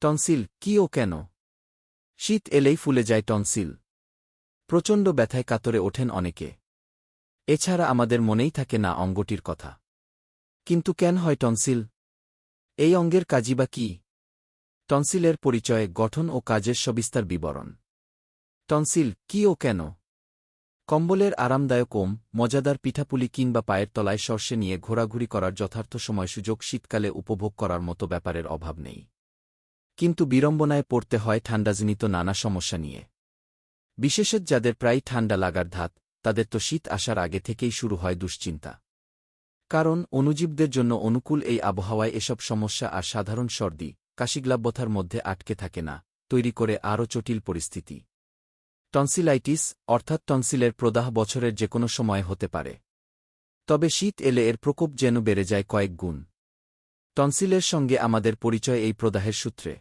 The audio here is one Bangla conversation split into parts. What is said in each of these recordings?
টনসিল, কি ও কেন? শীত এলেই ফুলে যায় টনসিল। প্রচণ্ড ব্যথায় কাতরে ওঠেন অনেকে। এছাড়া আমাদের মনেই থাকে না অঙ্গটির কথা। কিন্তু কেন হয় টনসিল? এই অঙ্গের কাজই বা কি? টনসিলের পরিচয়ে গঠন ও কাজের সবিস্তার বিবরণ। টনসিল, কি ও কেন? কম্বলের আরামদায়ক ওম, মজাদার পিঠাপুলি কিংবা পায়ের তলায় সর্ষে নিয়ে ঘোরাঘুরি করার যথার্থ সময় সুযোগ শীতকালে উপভোগ করার মতো ব্যাপারের অভাব নেই। কিন্তু বিড়ম্বনায় পড়তে হয় ঠান্ডাজনিত নানা সমস্যা নিয়ে। বিশেষত যাদের প্রায় ঠান্ডা লাগার ধাত, তাদের তো শীত আসার আগে থেকেই শুরু হয় দুশ্চিন্তা। কারণ অনুজীবদের জন্য অনুকূল এই আবহাওয়ায় এসব সমস্যা আর সাধারণ সর্দি, কাশিগ্লাব্যথার মধ্যে আটকে থাকে না, তৈরি করে আরও জটিল পরিস্থিতি। টনসিলাইটিস, অর্থাৎ টনসিলের প্রদাহ বছরের যে কোনো সময় হতে পারে। তবে শীত এলে এর প্রকোপ যেন বেড়ে যায় কয়েক গুণ। টনসিলের সঙ্গে আমাদের পরিচয় এই প্রদাহের সূত্রে।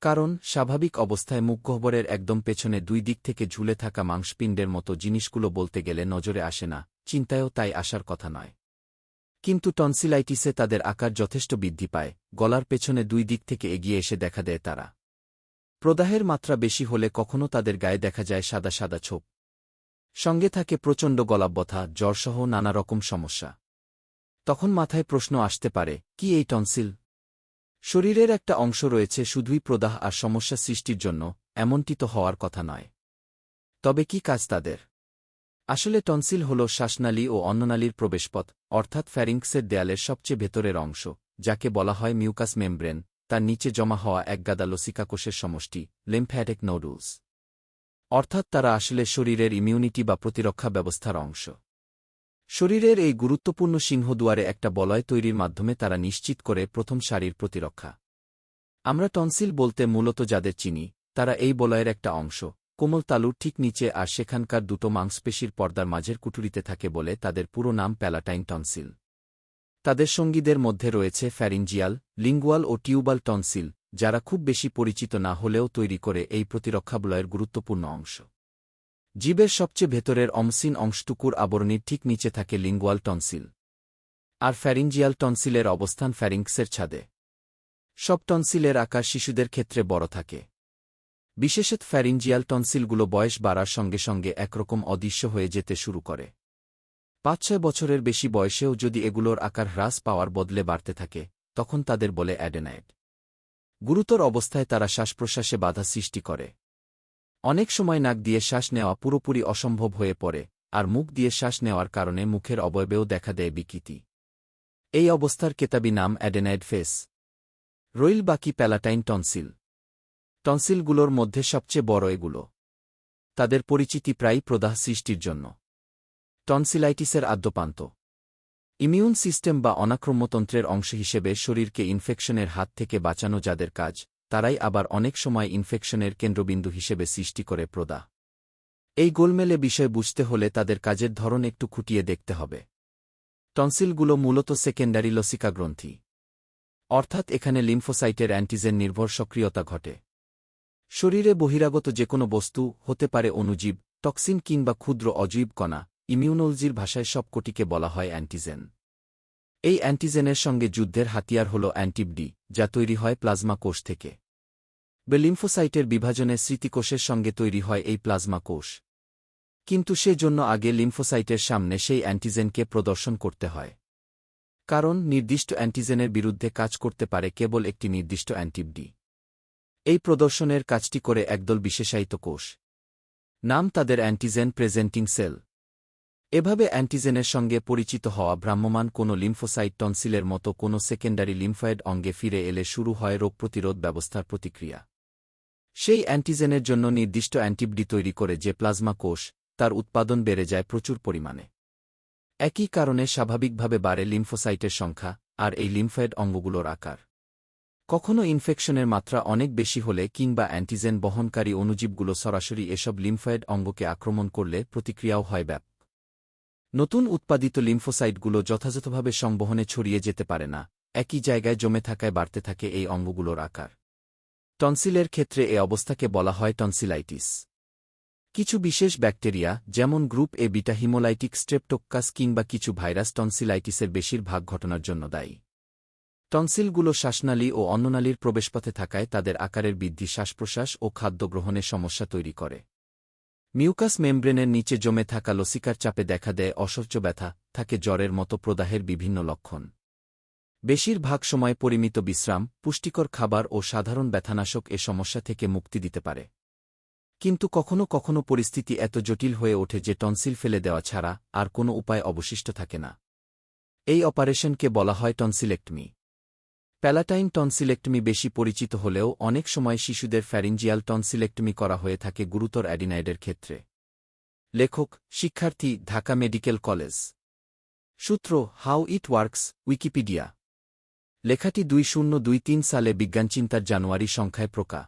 কারণ, স্বাভাবিক অবস্থায় মুখগহ্বরের একদম পেছনে দুই দিক থেকে ঝুলে থাকা মাংসপিণ্ডের মতো জিনিসগুলো বলতে গেলে নজরে আসে না, চিন্তায়ও তাই আসার কথা নয়। কিন্তু টনসিলাইটিসে তাদের আকার যথেষ্ট বৃদ্ধি পায়, গলার পেছনে দুই দিক থেকে এগিয়ে এসে দেখা দেয় তারা। প্রদাহের মাত্রা বেশি হলে কখনো তাদের গায়ে দেখা যায় সাদা সাদা ছোপ। সঙ্গে থাকে প্রচণ্ড গলাব্যথা, জ্বরসহ নানা রকম সমস্যা। তখন মাথায় প্রশ্ন আসতে পারে, কি এই টনসিল শরীরের একটা অংশ রয়েছে শুধুই প্রদাহ আর সমস্যা সৃষ্টির জন্য, এমনটি তো হওয়ার কথা নয়। তবে কি কাজ তাদের? আসলে টনসিল হল শ্বাসনালী ও অন্ননালীর প্রবেশপথ, অর্থাৎ ফ্যারিংক্সের দেয়ালের সবচেয়ে ভেতরের অংশ, যাকে বলা হয় মিউকাস মেমব্রেন, তার নিচে জমা হওয়া একগাদা লসিকাকোষের সমষ্টি লিম্ফ্যাটিক নোডুলস অর্থাৎ তারা আসলে শরীরের ইমিউনিটি বা প্রতিরক্ষা ব্যবস্থার অংশ। শরীরের এই গুরুত্বপূর্ণ সিংহদুয়ারে একটা বলয় তৈরির মাধ্যমে তারা নিশ্চিত করে প্রথম সারির প্রতিরক্ষা। আমরা টনসিল বলতে মূলত যাদের চিনি, তারা এই বলয়ের একটা অংশ। কোমল তালুর ঠিক নিচে আর সেখানকার দুটো মাংসপেশির পর্দার মাঝের কুটুরিতে থাকে বলে তাদের পুরো নাম প্যালাটাইন টনসিল। তাদের সঙ্গীদের মধ্যে রয়েছে ফ্যারিঞ্জিয়াল লিঙ্গুয়াল ও টিউবাল টনসিল, যারা খুব বেশি পরিচিত না হলেও তৈরি করে এই প্রতিরক্ষাবলয়ের গুরুত্বপূর্ণ অংশ। জীবের সবচেয়ে ভেতরের অমসিন অংশটুকুর আবরণীর ঠিক নিচে থাকে লিঙ্গুয়াল টনসিল। আর ফ্যারিঞ্জিয়াল টনসিলের অবস্থান ফ্যারিংক্সের ছাদে। সব টনসিলের আকার শিশুদের ক্ষেত্রে বড় থাকে। বিশেষত ফ্যারিঞ্জিয়াল টনসিলগুলো বয়স বাড়ার সঙ্গে সঙ্গে একরকম অদৃশ্য হয়ে যেতে শুরু করে। পাঁচ ছয় বছরের বেশি বয়সেও যদি এগুলোর আকার হ্রাস পাওয়ার বদলে বাড়তে থাকে, তখন তাদের বলে অ্যাডেনাইড। গুরুতর অবস্থায় তারা শ্বাসপ্রশ্বাসে বাধা সৃষ্টি করে। অনেক সময় নাক দিয়ে শ্বাস নেওয়া পুরোপুরি অসম্ভব হয়ে পড়ে, আর মুখ দিয়ে শ্বাস নেওয়ার কারণে মুখের অবয়বেও দেখা দেয় বিকৃতি। এই অবস্থার কেতাবি নাম অ্যাডেনাইড ফেস। রইল বাকি প্যালাটাইন টনসিল। টনসিলগুলোর মধ্যে সবচেয়ে বড় এগুলো। তাদের পরিচিতি প্রায় প্রদাহ সৃষ্টির জন্য। টনসিলাইটিসের আদ্যপান্ত। ইমিউন সিস্টেম বা অনাক্রম্যতন্ত্রের অংশ হিসেবে শরীরকে ইনফেকশনের হাত থেকে বাঁচানো যাদের কাজ। তারাই আবার অনেক সময় ইনফেকশনের কেন্দ্রবিন্দু হিসেবে সৃষ্টি করে প্রদা। এই গোলমেলে বিষয় বুঝতে হলে তাদের কাজের ধরন একটু খুঁটিয়ে দেখতে হবে। টনসিলগুলো মূলত সেকেন্ডারি লসিকা গ্রন্থি। অর্থাৎ এখানে লিম্ফোসাইটের অ্যান্টিজেন নির্ভর সক্রিয়তা ঘটে। শরীরে বহিরাগত যে কোনো বস্তু, হতে পারে অণুজীব টক্সিন কিংবা ক্ষুদ্র অজীব কণা, ইমিউনোলজির ভাষায় সবকটিকে বলা হয় অ্যান্টিজেন। এই অ্যান্টিজেনের সঙ্গে যুদ্ধের হাতিয়ার হল অ্যান্টিবডি যা তৈরি হয় প্লাজমা কোষ থেকে। বেলিম্ফোসাইটের বিভাজনে স্মৃতিকোষের সঙ্গে তৈরি হয় এই প্লাজমা কোষ। কিন্তু সে জন্য আগে লিম্ফোসাইটের সামনে সেই অ্যান্টিজেনকে প্রদর্শন করতে হয়। কারণ নির্দিষ্ট অ্যান্টিজেনের বিরুদ্ধে কাজ করতে পারে কেবল একটি নির্দিষ্ট অ্যান্টিবডি এই প্রদর্শনের কাজটি করে একদল বিশেষায়িত কোষ। নাম তাদের অ্যান্টিজেন প্রেজেন্টিং সেল। এভাবে অ্যান্টিজেনের সঙ্গে পরিচিত হওয়া ভ্রাম্যমান কোনো লিম্ফোসাইট টনসিলের মতো কোনো সেকেন্ডারি লিম্ফয়েড অঙ্গে ফিরে এলে শুরু হয় রোগ প্রতিরোধ ব্যবস্থার প্রতিক্রিয়া। সেই অ্যান্টিজেনের জন্য নির্দিষ্ট অ্যান্টিবডি তৈরি করে যে প্লাজমা কোষ, তার উৎপাদন বেড়ে যায় প্রচুর পরিমাণে। একই কারণে স্বাভাবিকভাবে বাড়ে লিম্ফোসাইটের সংখ্যা আর এই লিম্ফয়েড অঙ্গগুলোর আকার। কখনও ইনফেকশনের মাত্রা অনেক বেশি হলে কিংবা অ্যান্টিজেন বহনকারী অণুজীবগুলো সরাসরি এসব লিম্ফয়েড অঙ্গকে আক্রমণ করলে প্রতিক্রিয়াও হয় ব্যাপ নতুন উৎপাদিত লিম্ফোসাইটগুলো যথাযথভাবে সংবহনে ছড়িয়ে যেতে পারে না, একই জায়গায় জমে থাকায় বাড়তে থাকে এই অঙ্গগুলোর আকার। টনসিলের ক্ষেত্রে এ অবস্থাকে বলা হয় টনসিলাইটিস। কিছু বিশেষ ব্যাকটেরিয়া, যেমন group A beta hemolytic streptococcus কিংবা কিছু ভাইরাস টনসিলাইটিসের বেশিরভাগ ঘটনার জন্য দায়ী। টনসিলগুলো শ্বাসনালী ও অন্ননালীর প্রবেশপথে থাকায় তাদের আকারের বৃদ্ধি শ্বাসপ্রশ্বাস ও খাদ্য গ্রহণের সমস্যা তৈরি করে। মিউকাস মেমব্রেনের নিচে জমে থাকা লসিকার চাপে দেখা দেয় অসহ্য ব্যথা, থাকে জ্বরের মতো প্রদাহের বিভিন্ন লক্ষণ। বেশিরভাগ সময় পরিমিত বিশ্রাম, পুষ্টিকর খাবার ও সাধারণ ব্যথানাশক এ সমস্যা থেকে মুক্তি দিতে পারে। কিন্তু কখনো কখনো পরিস্থিতি এত জটিল হয়ে ওঠে যে টনসিল ফেলে দেওয়া ছাড়া আর কোনো উপায় অবশিষ্ট থাকে না। এই অপারেশনকে বলা হয় টনসিলেক্টমি। প্যালাটাইন টনসিলেক্টমি বেশি পরিচিত হলেও অনেক সময় শিশুদের ফ্যারিঞ্জিয়াল টনসিলেক্টমি করা হয়ে থাকে গুরুতর অ্যাডিনাইডের ক্ষেত্রে। লেখক, শিক্ষার্থী, ঢাকা মেডিকেল কলেজ। সূত্র, হাউ ইট ওয়ার্কস, উইকিপিডিয়া। লেখাটি দুই শূন্য সালে বিজ্ঞানচিন্তার জানুয়ারি সংখ্যায় প্রকা